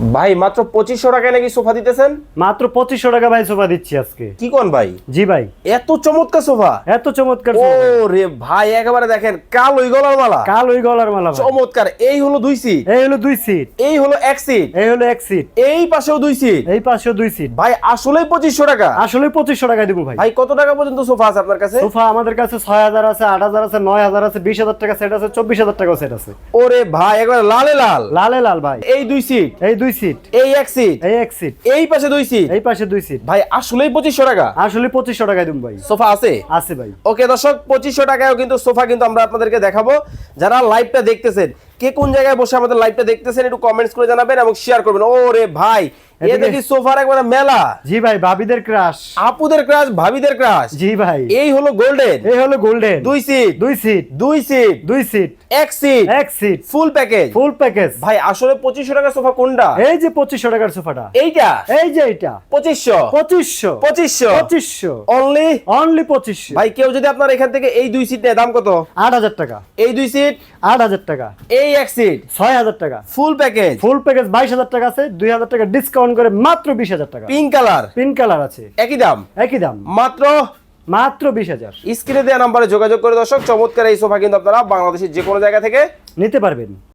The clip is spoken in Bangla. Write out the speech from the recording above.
ভাই মাত্র পঁচিশশো টাকায় নাকি সোফা দিতেছেন? মাত্র পঁচিশশো টাকা ভাই সোফা দিচ্ছি আজকে। কি কোন ভাই? জি ভাই। এত চমৎকার সোফা? এত চমৎকার ও রে ভাই একেবারে দেখেন কাল ওই গলার মালা। কাল ওই গলার মালা চমৎকার। এই হলো দুই সিট এই হলো দুই সিট এই হলো এক সিট এই হলো এক সিট এই পাশেও দুই সিট এই পাশেও দুই সিট ভাই আসলেই পঁচিশশো টাকা। আসলে পঁচিশশো টাকা দিব ভাই। ভাই কত টাকা পর্যন্ত সোফা আছে আপনার কাছে? সোফা আমাদের কাছে ছয় হাজার আছে আট হাজার আছে নয় হাজার আছে বিশ হাজার টাকা সেট আছে চব্বিশ হাজার টাকা সেট আছে। ওরে ভাই একবারে লালে লাল। লালে লাল ভাই। এই দুই সিট এই দুই সিট এই এক সিট এই এক সিট এই পাশে দুই সিট এই পাশে দুই সিট ভাই আসলেই পঁচিশশো টাকা? আসলে পঁচিশশো টাকা দিন ভাই। সোফা আছে? আছে ভাই। ওকে দর্শক পঁচিশশো টাকায়ও কিন্তু সোফা কিন্তু আমরা আপনাদেরকে দেখাবো। যারা লাইভটা দেখতেছেন কে কোন জায়গায় বসে আমাদের লাইভটা দেখতেছেন একটু কমেন্টস করে জানাবেন এবং শেয়ার করবেন। ও রে ভাই এ দেখি সোফার একবারে মেলা। জি ভাই ভাবিদের ক্রাশ আপুদের ক্রাশ ভাবিদের ক্রাশ জি ভাই। এই হলো গোল্ডেন এই হলো গোল্ডেন দুই সিট দুই সিট দুই সিট দুই সিট এক সিট এক seat full package full package ভাই আসলে পঁচিশশো টাকা সোফা কোনটা? এই যে পঁচিশশো টাকার সোফাটা। এইটা? এই যে এটা পঁচিশশো? পঁচিশশো। পঁচিশশো? পঁচিশশো। অনলি অনলি পঁচিশশো। ভাই কেউ যদি আপনার এখান থেকে এই দুই সিট নেয় দাম কত? আট হাজার টাকা। এই দুই সিট আট হাজার টাকা। এই এক সিট ছয় হাজার টাকা। ফুল প্যাকেজ ফুল প্যাকেজ বাইশ হাজার টাকা আছে দুই হাজার টাকা ডিসকাউন্ট করে মাত্র বিশ হাজার টাকা। পিঙ্ক কালার পিঙ্ক কালার আছে। একই দাম? একই দাম। মাত্র? মাত্র বিশ হাজার। স্ক্রিনে দেওয়া নাম্বারে যোগাযোগ করে দর্শক চমৎকার এই সোফা কিন্তু আপনারা বাংলাদেশের যে কোনো জায়গা থেকে নিতে পারবেন।